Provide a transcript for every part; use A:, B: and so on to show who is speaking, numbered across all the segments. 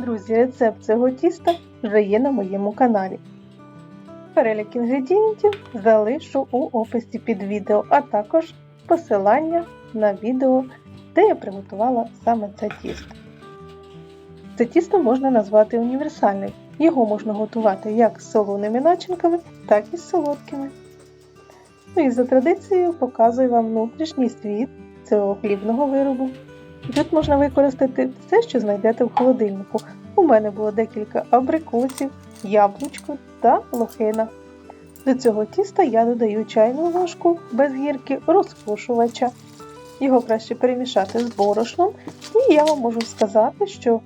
A: Друзі, рецепт цього тіста вже є на моєму каналі. Перелік інгредієнтів залишу у описі під відео, а також посилання на відео, де я приготувала саме це тісто. Це тісто можна назвати універсальним. Його можна готувати як з солоними начинками, так і з солодкими. Ну і за традицією показую вам внутрішній світ цього хлібного виробу. Тут можна використати все, що знайдете в холодильнику. У мене було декілька абрикосів, яблучко та лохина. До цього тіста я додаю чайну ложку без гірки розпушувача. Його краще перемішати з борошном, і я вам можу сказати, що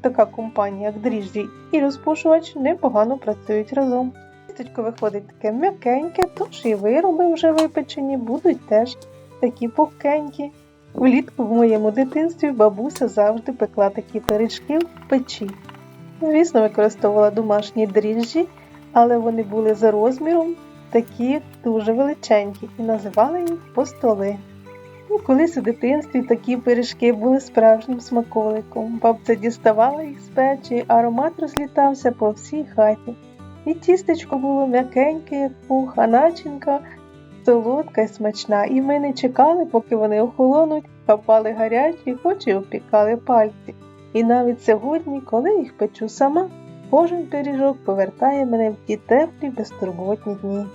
A: така компанія, як дріжджі і розпушувач, непогано працюють разом. Тістечко виходить таке м'якеньке, тож і вироби вже випечені будуть теж такі пухкенькі. Влітку в моєму дитинстві бабуся завжди пекла такі пиріжки в печі. Звісно, використовувала домашні дріжджі, але вони були за розміром такі дуже величенькі і називали їх постоли. І колись у дитинстві такі пиріжки були справжнім смаколиком. Бабця діставала їх з печі, аромат розлітався по всій хаті. І тістечко було м'якеньке, як пух, а начинка солодка й смачна, і ми не чекали, поки вони охолонуть, хапали гарячі, хоч і опікали пальці. І навіть сьогодні, коли їх печу сама, кожен пиріжок повертає мене в ті теплі безтурботні дні.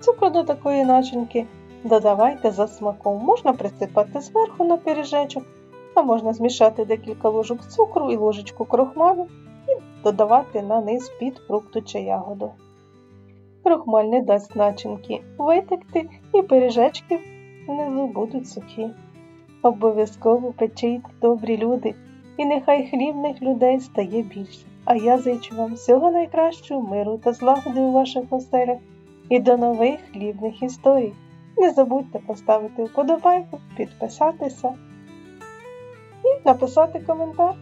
A: Цукру до такої начинки додавайте за смаком. Можна присипати зверху на пиріжечок, а можна змішати декілька ложок цукру і ложечку крохмалю і додавати на низ під фрукту чи ягоду. Крохмаль не дасть начинки витекти і пиріжечки внизу будуть сухі. Обов'язково печіть добрі люди, і нехай хлібних людей стає більше. А я зичу вам всього найкращого миру та злагоди у ваших оселях і до нових хлібних історій. Не забудьте поставити вподобайку, підписатися і написати коментар.